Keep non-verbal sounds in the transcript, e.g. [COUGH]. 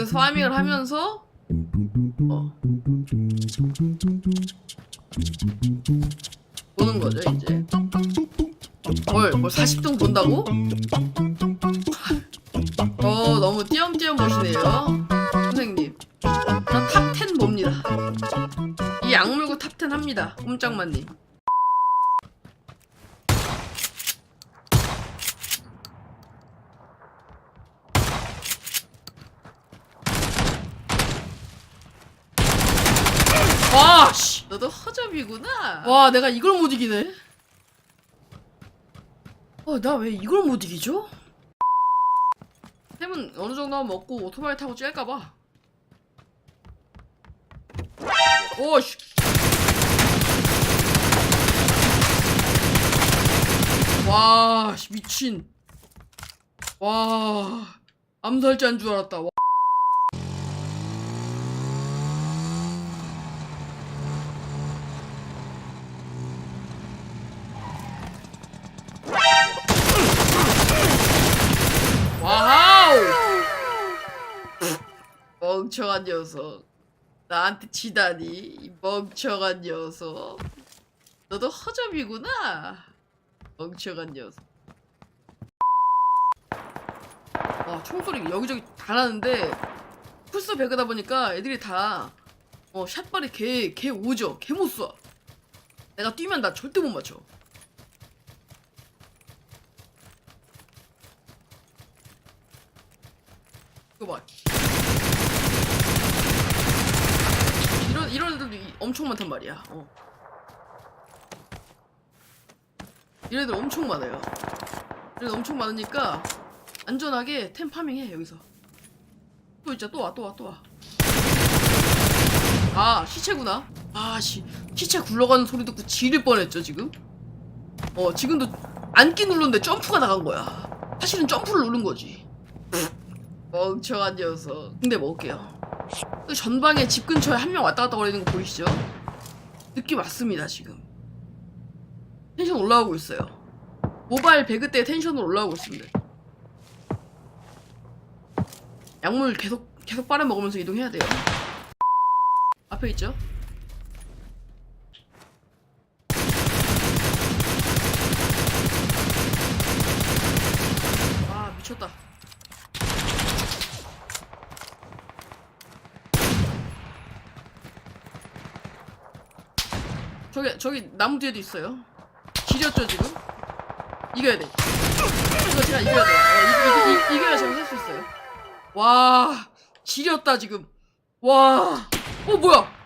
이곳에서 파밍을 하면서 어. 보는 거죠 이제 뭘, 뭘 40등 본다고? 어 너무 띄엄띄엄 보시네요 선생님 저탑10 봅니다 이 악물고 탑10 합니다 꼼짝마님 와, 씨. 너도 허접이구나. 와, 내가 이걸 못 이기네. 어, 나 왜 이걸 못 이기죠? 햄은 어느 정도 먹고 오토바이 타고 찔까봐. 오, 씨. 와, 씨, 미친. 와, 암살자인 줄 알았다. 와. 와우! 멍청한 녀석. 나한테 치다니, 이 멍청한 녀석. 너도 허접이구나. 멍청한 녀석. 와, 총소리 여기저기 다 나는데, 풀스 배그다 보니까 애들이 다, 어, 샷발이 개, 개 오죠. 개 못 쏴. 내가 뛰면 나 절대 못 맞춰. 이거 봐. 이런 이런 애들도 이- 엄청 많단 말이야. 어. 애들 엄청 많아요. 애들 엄청 많으니까 안전하게 템 파밍해 여기서. 또 있자 또 와 또 와 또 와. 아 시체구나. 아씨 시체 굴러가는 소리 듣고 지릴 뻔했죠 지금. 어 지금도 앉기 눌렀는데 점프가 나간 거야. 사실은 점프를 누른 거지. [LAUGHS] 멍청한 녀석. 근데 먹을게요. 그 전방에 집 근처에 한 명 왔다 갔다 거리는 거 보이시죠? 느낌 왔습니다, 지금. 텐션 올라오고 있어요. 모바일 배그 때 텐션으로 올라오고 있습니다. 약물 계속, 계속 빨아 먹으면서 이동해야 돼요. 앞에 있죠? 아, 미쳤다. 저기 저기 나무 뒤에도 있어요. 지렸죠 지금? 이겨야 돼. 이거 제가 이겨야 돼. 어, 이, 이, 이, 이겨야 제가 살수 있어요. 와 지렸다 지금. 와. 어 뭐야?